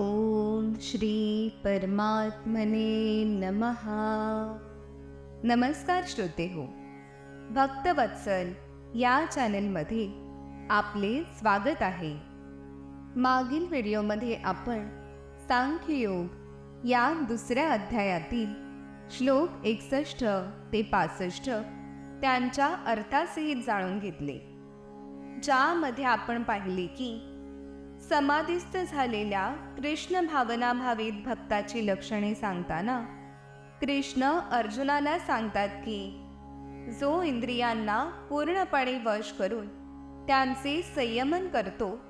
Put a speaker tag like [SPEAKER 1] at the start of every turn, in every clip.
[SPEAKER 1] ओम श्री परमात्मने नमः. नमस्कार श्रोते हो भक्तवत्सल या चॅनलमध्ये आपले स्वागत आहे. मागील व्हिडिओमध्ये आपण सांख्ययोग या दुसऱ्या अध्यायातील श्लोक एकसष्ट ते पासष्ट त्यांच्या अर्थासहित जाणून घेतले. ज्यामध्ये आपण पाहिले की समाधिस्थ झालेल्या कृष्ण भावनाभावित भक्ताची लक्षणे सांगताना कृष्ण अर्जुनाला सांगतात की जो इंद्रियांना पूर्णपणे वश करून त्यांचे संयमन करतो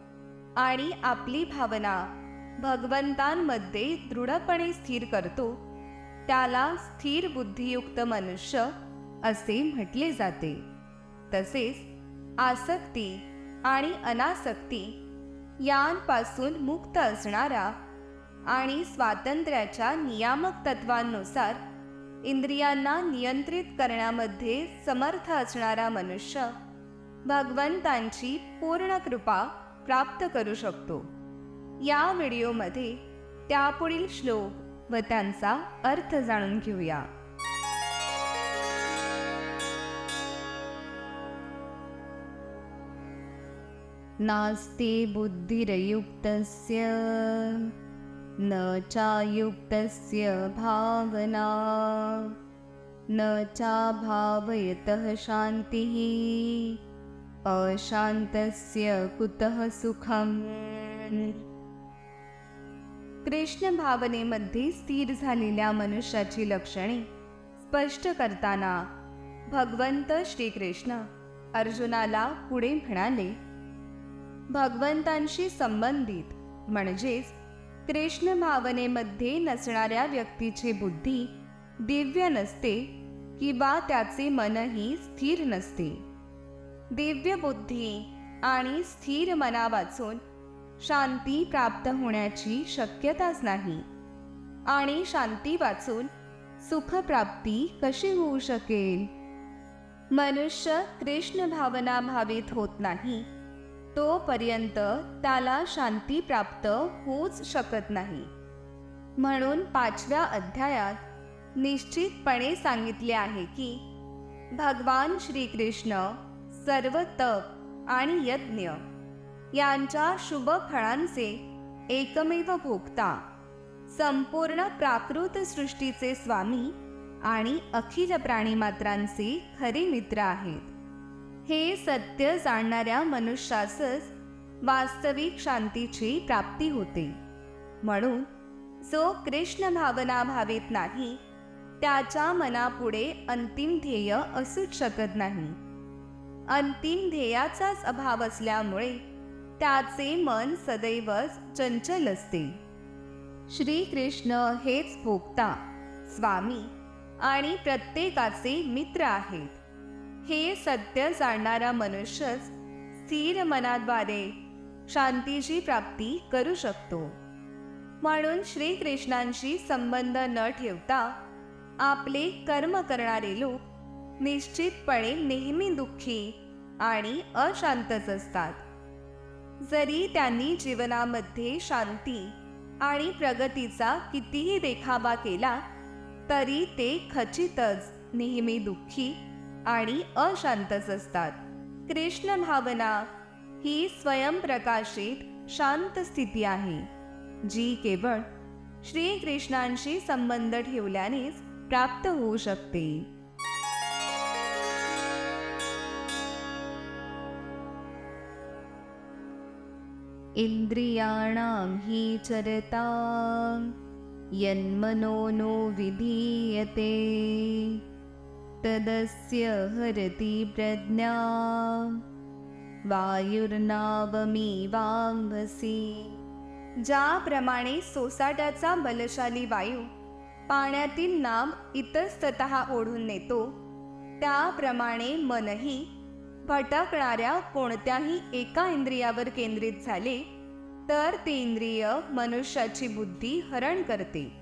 [SPEAKER 1] आणि आपली भावना भगवंतांमध्ये दृढपणे स्थिर करतो त्याला स्थिर बुद्धियुक्त मनुष्य असे म्हटले जाते. तसेच आसक्ती आणि अनासक्ती यांपासून मुक्त असणारा आणि स्वातंत्र्याच्या नियामक तत्वांनुसार इंद्रियांना नियंत्रित करण्यामध्ये समर्थ असणारा मनुष्य भगवंतांची पूर्ण कृपा प्राप्त करू शकतो. या व्हिडिओमध्ये त्यापुढील श्लोक व त्यांचा अर्थ जाणून घेऊया. नास्ति बुद्धिरयुक्तस्य न चायुक्तस्य भावना न चाभावयतः शान्तिः अशान्तस्य कुतः सुखम्? कृष्ण भावनेमध्ये स्थिर झालेल्या मनुष्याची लक्षणे स्पष्ट करताना भगवंत श्रीकृष्ण अर्जुनाला पुढे म्हणाले भगवंतांशी संबंधित म्हणजेच कृष्ण भावनेमध्ये नसणाऱ्या व्यक्तीची बुद्धी दिव्य नसते किंवा त्याचे मनही स्थिर नसते. दिव्य बुद्धी आणि स्थिर मना वाचून शांती प्राप्त होण्याची शक्यताच नाही आणि शांती वाचून सुखप्राप्ती कशी होऊ शकेल? मनुष्य कृष्ण भावना भावित होत नाही तोपर्यंत त्याला शांती प्राप्त होऊच शकत नाही. म्हणून पाचव्या अध्यायात निश्चितपणे सांगितले आहे की भगवान श्रीकृष्ण सर्व तप आणि यज्ञ यांच्या शुभ फळांचे एकमेव भोगता संपूर्ण प्राकृत सृष्टीचे स्वामी आणि अखिल प्राणीमात्रांचे खरे मित्र आहेत. हे सत्य जाणणाऱ्या मनुष्यासच वास्तविक शांतीची प्राप्ती होते. म्हणून जो कृष्ण भावना भावित नाही त्याच्या मनापुढे अंतिम ध्येय असूच शकत नाही. अंतिम ध्येयाचाच अभाव असल्यामुळे त्याचे मन सदैवच चंचल असते. श्रीकृष्ण हेच भोगता स्वामी आणि प्रत्येकाचे मित्र आहेत. हे सत्य जाणणारा मनुष्यच स्थिर मनाद्वारे शांतीची प्राप्ती करू शकतो. म्हणून श्रीकृष्णांशी संबंध न ठेवता आपले कर्म करणारे लोक निश्चितपणे नेहमी दुःखी आणि अशांतच असतात. जरी त्यांनी जीवनामध्ये शांती आणि प्रगतीचा कितीही देखावा केला तरी ते खचितच नेहमी दुःखी आणि अशांतच असतात. कृष्ण भावना ही स्वयंप्रकाशित शांत स्थिती आहे जी केवळ श्रीकृष्णांशी संबंध ठेवल्यानेच प्राप्त होऊ शकते. इन्द्रियाणां हि चरता यन्मनो नो विधीयते. तदस्य हरति प्रज्ञा वायुर्नावमी वांभसी ज्याप्रमाणे सोसाट्याचा बलशाली वायू पाण्यातील नाम इतस्तत ओढून नेतो त्याप्रमाणे मनही भटकणाऱ्या कोणत्याही एका इंद्रियावर केंद्रित झाले तर ते इंद्रिय मनुष्याची बुद्धी हरण करते.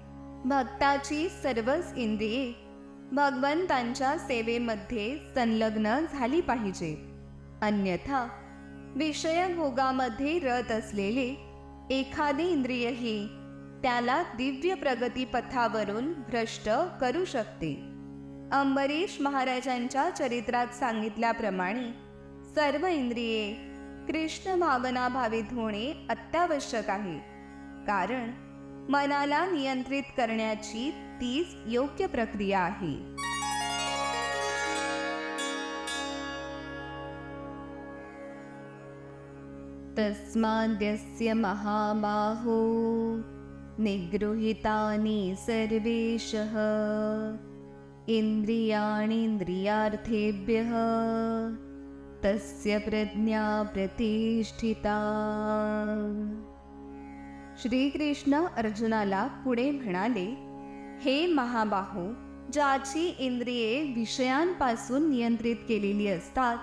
[SPEAKER 1] भक्ताची सर्वच इंद्रिये भगवंतांच्या सेवेमध्ये संलग्न झाली पाहिजे. अन्यथा विषयभोगामध्ये रत असलेले एखादी इंद्रियही त्याला दिव्य प्रगतीपथावरून भ्रष्ट करू शकते. अंबरीश महाराजांच्या चरित्रात सांगितल्याप्रमाणे सर्व इंद्रिये कृष्ण भावना भावित होणे अत्यावश्यक आहे. कारण मनाला नियंत्रित करण्याची तीच योग्य प्रक्रिया आहे. तस्माद्यस्य महाबाहो निगृहीतानि सर्वेशः इन्द्रियाणीन्द्रियार्थेभ्यः तस्य प्रज्ञा प्रतिष्ठिता। श्रीकृष्ण अर्जुनाला पुढे म्हणाले हे महाबाहो ज्याची इंद्रिये विषयांपासून नियंत्रित केलेली असतात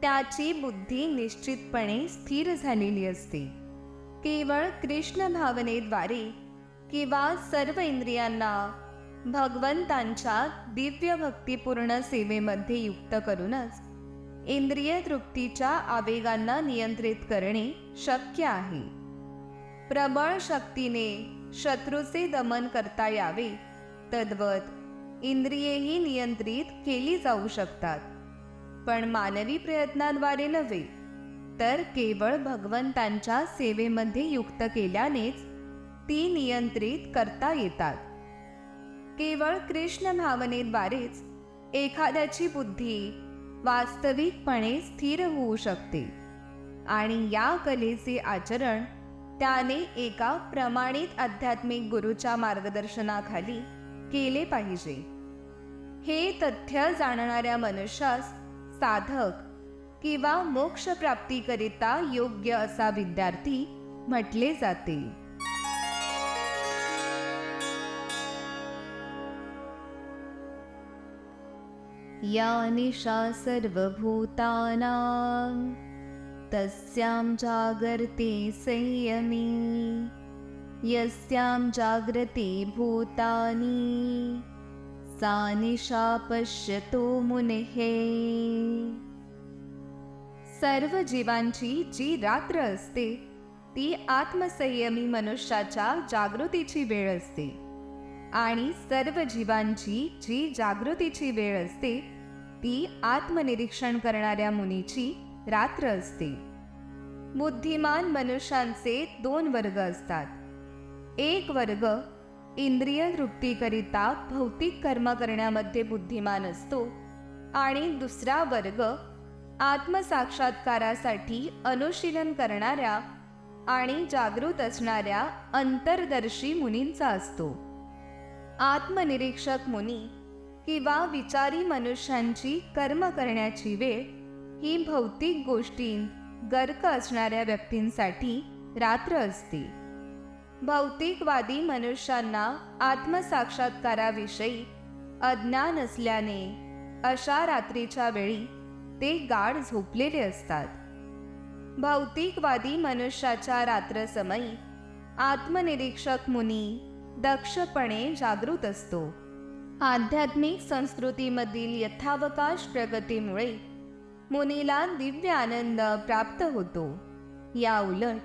[SPEAKER 1] त्याची बुद्धी निश्चितपणे स्थिर झालेली असते. केवळ कृष्ण भावनेद्वारे किंवा सर्व इंद्रियांना भगवंतांच्या दिव्य भक्तिपूर्ण सेवेमध्ये युक्त करूनच इंद्रिय तृप्तीच्या आवेगांना नियंत्रित करणे शक्य आहे. प्रबळ शक्तीने शत्रूचे दमन करता यावे. तद्वत इंद्रियेही नियंत्रित केली जाऊ शकतात. पण मानवी प्रयत्नाद्वारे नव्हे तर केवळ भगवंतांच्या सेवेमध्ये युक्त केल्यानेच ती नियंत्रित करता येतात. केवळ कृष्ण भावनेद्वारेच एखाद्याची बुद्धी वास्तविकपणे स्थिर होऊ शकते. आणि या कलेचे आचरण त्याने एका प्रमाणित आध्यात्मिक गुरुच्या मार्गदर्शनाखाली केले पाहिजे. हे तथ्य जाणणाऱ्या मनुष्यास साधक किंवा मोक्षप्राप्तीकरिता योग्य असा विद्यार्थी म्हटले जाते. या निशा सर्वभूतानां तस्यां जागर्ते संयमी यस्यां जाग्रते भूतानि सा निशा पश्यतो मुनेः। सर्व जीवांची जी रात्र असते ती आत्मसंयमी मनुष्याच्या जागृतीची वेळ असते. आणि सर्व जीवांची जी जागृतीची वेळ असते ती आत्मनिरीक्षण करणाऱ्या मुनीची रात्र असते. बुद्धिमान मनुष्यांचे दोन वर्ग असतात. एक वर्ग इंद्रिय तृप्तीकरिता भौतिक कर्म करण्यामध्ये बुद्धिमान असतो आणि दुसरा वर्ग आत्मसाक्षात्कारासाठी अनुशीलन करणाऱ्या आणि जागृत असणाऱ्या अंतर्दर्शी मुनींचा असतो. आत्मनिरीक्षक मुनी किंवा विचारी मनुष्यांची कर्म करण्याची वेळ ही भौतिक गोष्टींत गर्क असणाऱ्या व्यक्तींसाठी रात्र असते. भौतिकवादी मनुष्यांना आत्मसाक्षात्काराविषयी अज्ञान असल्याने अशा रात्रीच्या वेळी ते गाढ झोपलेले असतात. भौतिकवादी मनुष्याच्या रात्रसमयी आत्मनिरीक्षक मुनी दक्षपणे जागृत असतो. आध्यात्मिक संस्कृतीमधील यथावकाश प्रगतीमुळे मुनीला दिव्य आनंद प्राप्त होतो. या उलट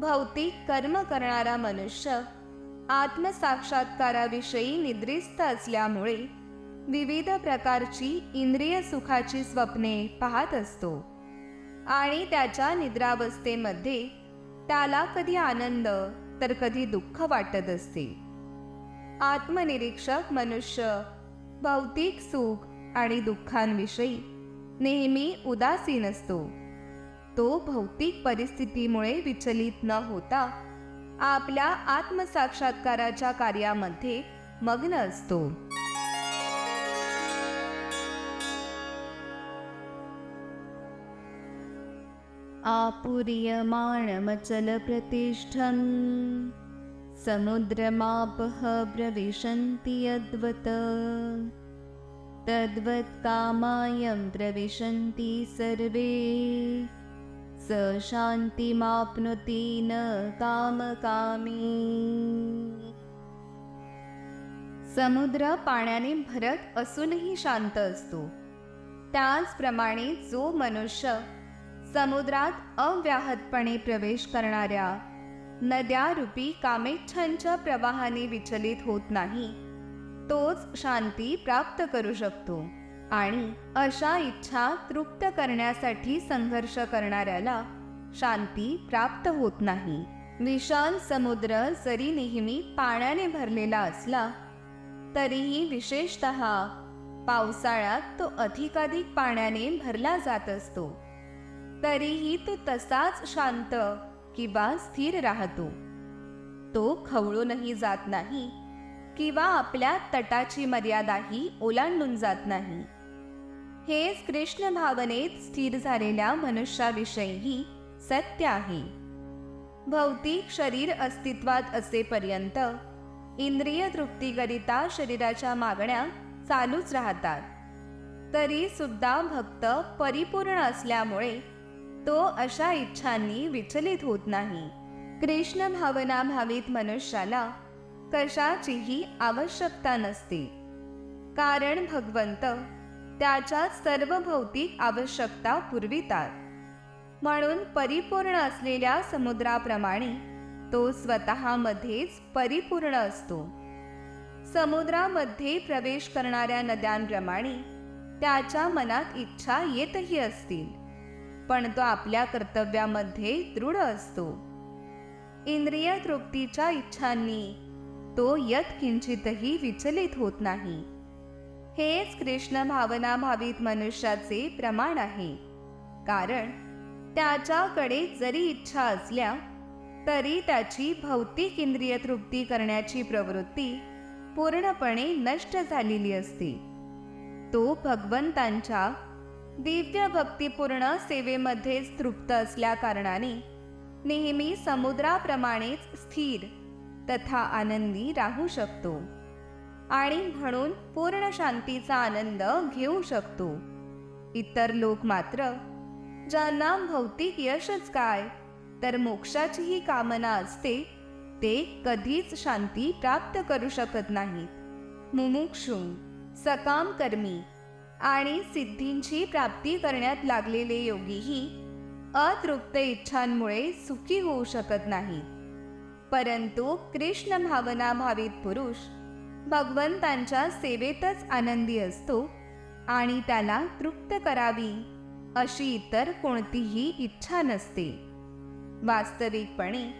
[SPEAKER 1] भौतिक कर्म करणारा मनुष्य आत्मसाक्षात्काराविषयी निद्रिस्त असल्यामुळे विविध प्रकारची इंद्रिय सुखाची स्वप्ने पाहत असतो आणि त्याच्या निद्रावस्थेमध्ये त्याला कधी आनंद तर कधी दुःख वाटत असते. आत्मनिरीक्षक मनुष्य भौतिक सुख आणि दुःखांविषयी नेहमी उदासीन असतो. तो भौतिक परिस्थितीमुळे विचलित न होता आपल्या आत्मसाक्षात्काराच्या कार्यामध्ये मग्न असतो. आपुर्यमाणमचलप्रतिष्ठन् समुद्रमापः प्रविशन्ति यद्वत्। तद्वत् कामायं प्रविशन्ति सर्वे। स शान्तिमाप्नोति न कामकामी समुद्र पाण्याने भरत असूनही शांत असतो। त्याचप्रमाणे जो मनुष्य समुद्रात अव्याहतपणे प्रवेश करणाऱ्या नद्यारूपी कामेच्छांच्या प्रवाहाने विचलित होत नाही तोच शांती प्राप्त करू शकतो आणि अशा इच्छा तृप्त करण्यासाठी संघर्ष करणाऱ्याला शांती प्राप्त होत नाही. विशाल समुद्र जरी नेहमी पाण्याने भरलेला असला तरीही विशेषत पावसाळ्यात तो अधिकाधिक पाण्याने भरला जात असतो. तरीही तो तसाच शांत किंवा स्थिर राहतो. तो खवळूनही जात नाही किंवा आपल्या तटाची मर्यादाही ओलांडून जात नाही. हेच कृष्ण भावनेत स्थिर झालेल्या मनुष्याविषयीही सत्य आहे. भौतिक शरीर अस्तित्वात असेपर्यंत इंद्रिय तृप्तीकरिता शरीराच्या मागण्या चालूच राहतात. तरी सुद्धा भक्त परिपूर्ण असल्यामुळे तो अशा इच्छांनी विचलित होत नाही. कृष्ण भावना भावित मनुष्याला कशाचीही आवश्यकता नसते. कारण भगवंत त्याच्या सर्व भौतिक आवश्यकता पुरवितात. म्हणून परिपूर्ण असलेल्या समुद्राप्रमाणे तो स्वतःमध्येच परिपूर्ण असतो. समुद्रामध्ये प्रवेश करणाऱ्या नद्यांप्रमाणे त्याच्या मनात इच्छा येतही असतील पण तो आपल्या कर्तव्यामध्ये दृढ असतो. इंद्रिय तृप्तीच्या इच्छांनी तो यत्किंचितही विचलित होत नाही. हेच कृष्ण भावना भावित मनुष्याचे प्रमाण आहे. कारण त्याच्याकडे जरी इच्छा असल्या तरी त्याची भौतिक इंद्रिय तृप्ती करण्याची प्रवृत्ती पूर्णपणे नष्ट झालेली असते. तो भगवंतांच्या दिव्य भक्तिपूर्ण सेवेमध्येच तृप्त असल्या कारणाने नेहमी समुद्राप्रमाणेच स्थिर तथा आनंदी राहू शकतो. आणि म्हणून पूर्ण शांतीचा आनंद घेऊ शकतो. इतर लोक मात्र ज्यांना भौतिक यशच काय तर मोक्षाचीही कामना असते ते कधीच शांती प्राप्त करू शकत नाहीत. मुमुक्षु सकाम कर्मी आणि सिद्धींची प्राप्ती करण्यात लागलेले योगीही अतृप्त इच्छांमुळे सुखी होऊ शकत नाहीत. परंतु कृष्ण भावना भावित पुरुष भगवंतांच्या सेवेतच आनंदी असतो आणि त्याला तृप्त करावी अशी इतर कोणतीही इच्छा नसते. वास्तविकपणे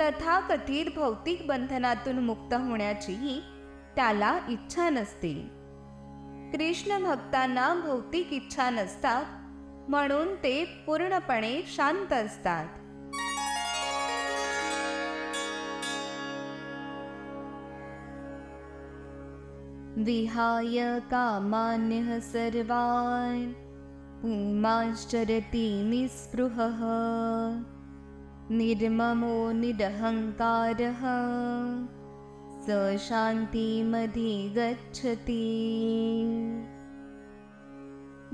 [SPEAKER 1] तथाकथित भौतिक बंधनातून मुक्त होण्याचीही त्याला इच्छा नसते. कृष्ण भक्तांना भौतिक इच्छा नसतात म्हणून ते पूर्णपणे शांत असतात. विहाय कामान्यः सर्वान्? पुमाश्चरति निःस्पृहः। निर्ममो निरहङ्कारः। स शान्तिमध्ये गच्छति।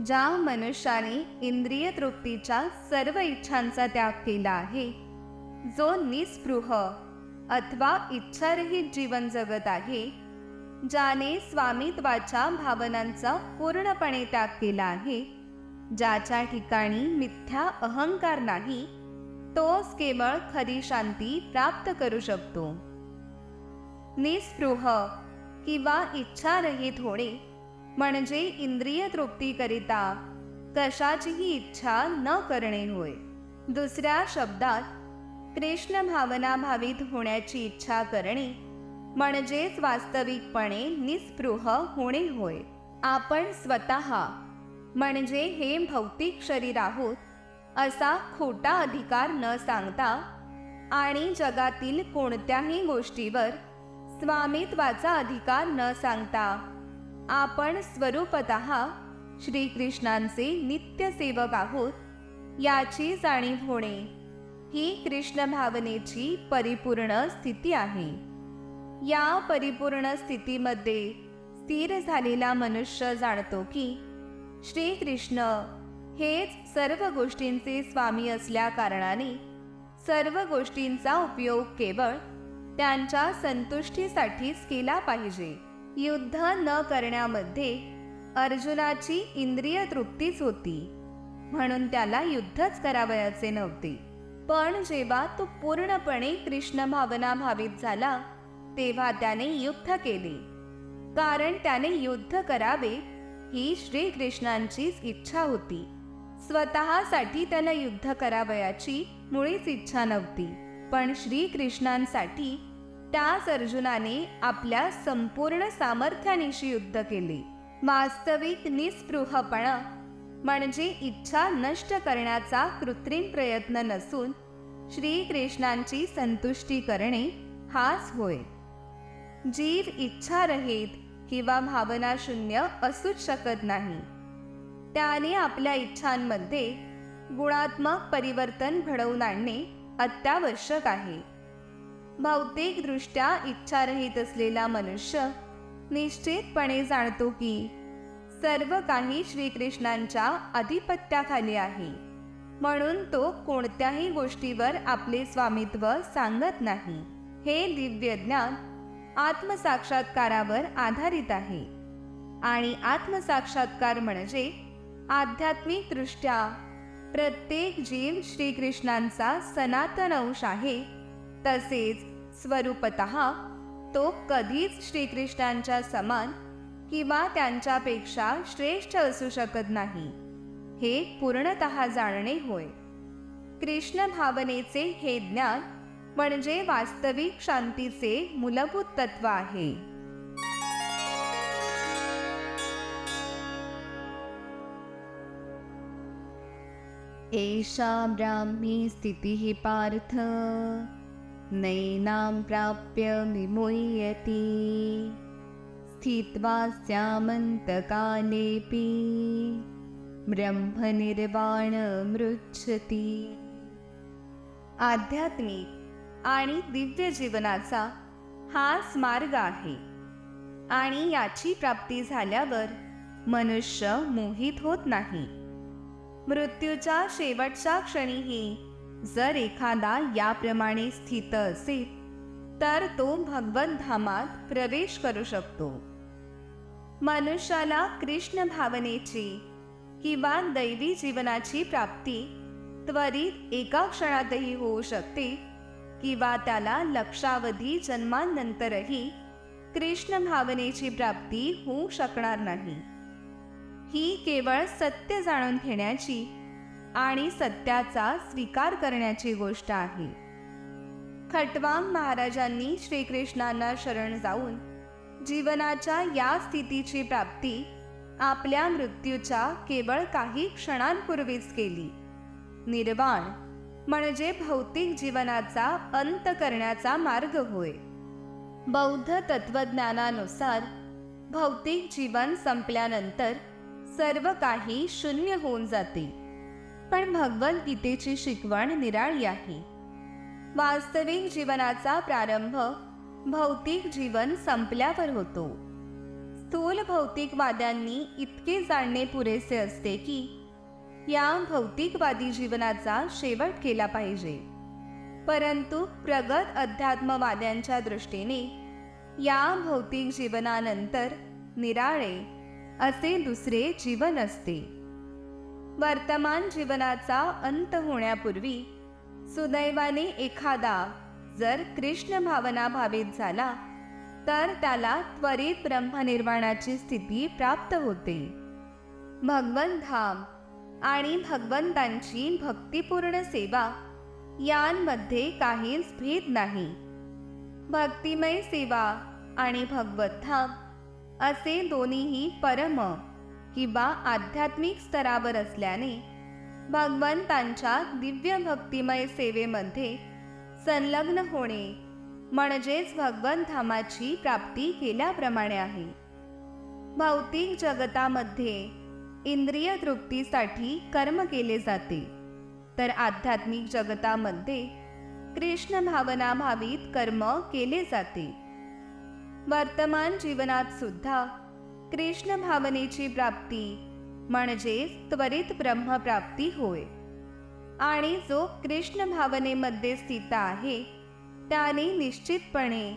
[SPEAKER 1] ज्या मनुष्याने इंद्रिय तृप्तीच्या सर्व इच्छांचा त्याग केला आहे जो निस्पृह अथवा इच्छारहित जीवन जगत आहे ज्याने स्वामित्वाच्या भावनांचा पूर्णपणे त्याग केला आहे. ज्याच्या ठिकाणी मिथ्या अहंकार नाही तोच केवळ खरी शांती प्राप्त करू शकतो. निस्पृह किंवा इच्छारहित होणे म्हणजे इंद्रिय तृप्तीकरिता कशाचीही इच्छा न करणे होय. दुसऱ्या शब्दात कृष्ण भावना भावित होण्याची इच्छा करणे म्हणजेच वास्तविकपणे निस्पृह होणे होय. आपण स्वतः म्हणजे हे भौतिक शरीर आहोत असा खोटा अधिकार न सांगता आणि जगातील कोणत्याही गोष्टीवर स्वामित्वाचा अधिकार न सांगता आपण स्वरूपत श्रीकृष्णांचे नित्यसेवक आहोत याची जाणीव होणे ही कृष्ण भावनेची परिपूर्ण स्थिती आहे. या परिपूर्ण स्थितीमध्ये स्थिर झालेला मनुष्य जाणतो की श्रीकृष्ण हेच सर्व गोष्टींचे स्वामी असल्या कारणाने सर्व गोष्टींचा उपयोग केवळ त्यांच्या संतुष्टीसाठीच केला पाहिजे. युद्ध न करण्यामध्ये अर्जुनाची इंद्रिय तृप्तीच होती. म्हणून त्याला युद्धच करावयाचे नव्हते. पण जेव्हा तो पूर्णपणे कृष्ण भावना भावित झाला तेव्हा त्याने युद्ध केले. कारण त्याने युद्ध करावे ही श्रीकृष्णांचीच इच्छा होती. स्वतःसाठी त्यानं युद्ध करावयाची मुळीच इच्छा नव्हती. पण श्रीकृष्णांसाठी त्याच अर्जुनाने आपल्या संपूर्ण सामर्थ्यानिशी युद्ध केले. वास्तविक निस्पृहपणा म्हणजे इच्छा नष्ट करण्याचा कृत्रिम प्रयत्न नसून श्रीकृष्णांची संतुष्टी करणे हाच होय. जीव इच्छारहित किंवा भावना शून्य असूच शकत नाही. त्याने आपल्या इच्छांमध्ये गुणात्मक परिवर्तन घडवून आणणे अत्यावश्यक आहे. भौतिकदृष्ट्या इच्छारहित असलेला मनुष्य निश्चितपणे जाणतो की सर्व काही श्रीकृष्णांच्या आधिपत्याखाली आहे. म्हणून तो कोणत्याही गोष्टीवर आपले स्वामित्व सांगत नाही. हे दिव्य ज्ञान आत्मसाक्षात्कारावर आधारित आहे. आणि आत्मसाक्षात्कार म्हणजे आध्यात्मिकदृष्ट्या प्रत्येक जीव श्रीकृष्णांचा सनातन अंश आहे. तसेच स्वरूपत तो कधीच श्रीकृष्णांच्या समान किंवा त्यांच्यापेक्षा श्रेष्ठ असू शकत नाही. हे पूर्णत जाणणे होय. कृष्ण भावनेचे हे ज्ञान म्हणजे वास्तविक शांतीचे मूलभूत तत्व आहे. एषा ब्राह्मी स्थितिः पार्थ नैनां प्राप्य विमुह्यति। स्थित्वा स्यामन्तकालेऽपि ब्रह्मनिर्वाणमृच्छति आध्यात्मिक आणि दिव्य जीवनाचा हाच मार्ग आहे. आणि याची प्राप्ती झाल्यावर मनुष्य मोहित होत नाही. मृत्यूच्या शेवटच्या क्षणीही जर एखादा याप्रमाणे स्थित असेल तर तो भगवत धामात प्रवेश करू शकतो. मनुष्याला कृष्ण भावनेची किंवा दैवी जीवनाची प्राप्ती त्वरित एका क्षणातही होऊ शकते किंवा त्याला लक्षावधी जन्मांनंतरही कृष्ण भावनेची प्राप्ती होऊ शकणार नाही. ही केवळ सत्य जाणून घेण्याची आणि सत्याचा स्वीकार करण्याची गोष्ट आहे. खटवाम महाराजांनी श्रीकृष्णांना शरण जाऊन जीवनाच्या या स्थितीची प्राप्ती आपल्या मृत्यूच्या केवळ काही क्षणांपूर्वीच केली. निर्वाण म्हणजे भौतिक जीवनाचा अंत करण्याचा मार्ग होय. बौद्ध तत्वज्ञानानुसार भौतिक जीवन संपल्यानंतर सर्व काही शून्य होऊन जाते. पण भगवद्गीतेची शिकवण निराळी आहे. वास्तविक जीवनाचा प्रारंभ भौतिक जीवन संपल्यावर होतो. स्थूल भौतिकवाद्यांनी इतके जाणणे पुरेसे असते की या भौतिकवादी जीवनाचा शेवट केला पाहिजे. परंतु प्रगत अध्यात्मवाद्यांच्या दृष्टीने या भौतिक जीवनानंतर निराळे असे दुसरे जीवन असते. वर्तमान जीवनाचा अंत होण्यापूर्वी सुदैवाने एखादा जर कृष्ण भावना भावित झाला तर त्याला त्वरित ब्रह्मनिर्वाणाची स्थिती प्राप्त होते. भगवंत धाम आणि भगवंतांची भक्तिपूर्ण सेवा यांमध्ये काहीच भेद नाही. भक्तिमय सेवा आणि भगवद्धाम असे दोन्हीही परम किंवा आध्यात्मिक स्तरावर असल्याने भगवंतांच्या दिव्य भक्तिमय सेवेमध्ये संलग्न होणे म्हणजेच भगवंत धामाची प्राप्ती केल्याप्रमाणे आहे. भौतिक जगतामध्ये इंद्रिय तृप्तीसाठी कर्म केले जाते. तर आध्यात्मिक जगतामध्ये कृष्ण भावना भावित कर्म केले जाते. वर्तमान जीवनात सुद्धा कृष्ण भावनेची प्राप्ती म्हणजेच त्वरित ब्रह्मप्राप्ती होय. आणि जो कृष्ण भावनेमध्ये स्थित आहे त्याने निश्चितपणे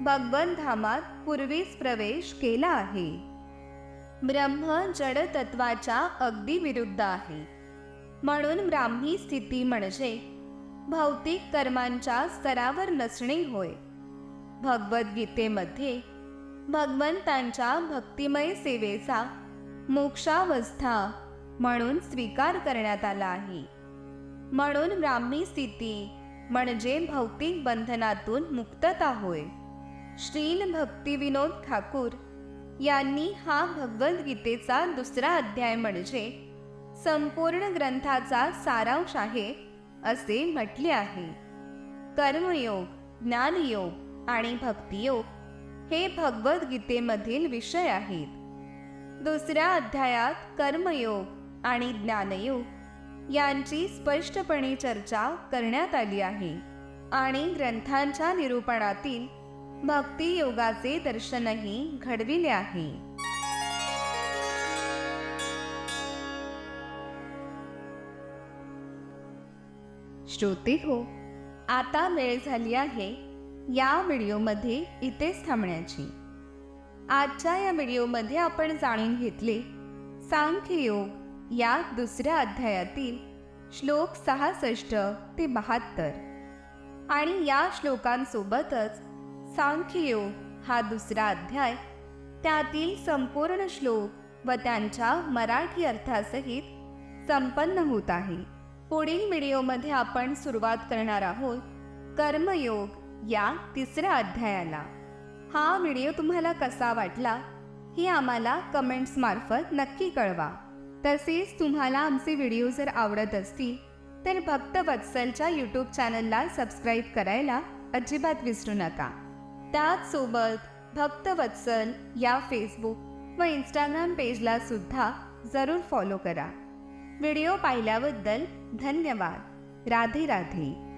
[SPEAKER 1] भगवंत धामात पूर्वीच प्रवेश केला आहे. ब्रह्म जड तत्वाच्या अगदी विरुद्ध आहे. म्हणून ब्राह्मी स्थिती म्हणजे भौतिक कर्मांच्या स्तरावर नसणे होय. भगवद्गीतेमध्ये भगवंतांच्या भक्तिमय सेवेचा मोक्षावस्था म्हणून स्वीकार करण्यात आला आहे. म्हणून ब्राह्मी स्थिती म्हणजे भौतिक बंधनातून मुक्तता होय. श्रील भक्तिविनोद ठाकूर यांनी हा भगवद्गीतेचा दुसरा अध्याय म्हणजे संपूर्ण ग्रंथाचा सारांश आहे असे म्हटले आहे. कर्मयोग ज्ञानयोग आणि भक्तियोग हे भगवद्गीतेमधील विषय आहेत. दुसऱ्या अध्यायात कर्मयोग आणि ज्ञानयोग यांची स्पष्टपणे चर्चा करण्यात आली आहे आणि ग्रंथांच्या निरूपणातील भक्तियोगाचे दर्शनही घडविले आहे. श्रोते हो आता वेळ झाली आहे या व्हिडिओमध्ये इथेच थांबण्याची. आजच्या या व्हिडिओमध्ये आपण जाणून घेतले सांख्ययोग या दुसऱ्या अध्यायातील श्लोक सहासष्ट ते बहात्तर. आणि या श्लोकांसोबतच सांख्ययोग हा दुसरा अध्याय. त्यातील संपूर्ण श्लोक व त्यांच्या मराठी अर्थासहित संपन्न होत आहे. पुढील व्हिडिओमध्ये आपण सुरुवात करणार आहोत कर्मयोग या तिसऱ्या अध्यायाला. हा व्हिडिओ तुम्हाला कसा वाटला हे आम्हाला कमेंट्समार्फत नक्की कळवा. तसेच तुम्हाला आमचे व्हिडिओ जर आवडत असतील तर भक्तवत्सलच्या यूट्यूब चॅनलला सबस्क्राईब करायला अजिबात विसरू नका. त्याचसोबत भक्तवत्सल या फेसबुक व इंस्टाग्राम पेजला सुद्धा जरूर फॉलो करा. व्हिडिओ पाहिल्याबद्दल धन्यवाद. राधे राधे.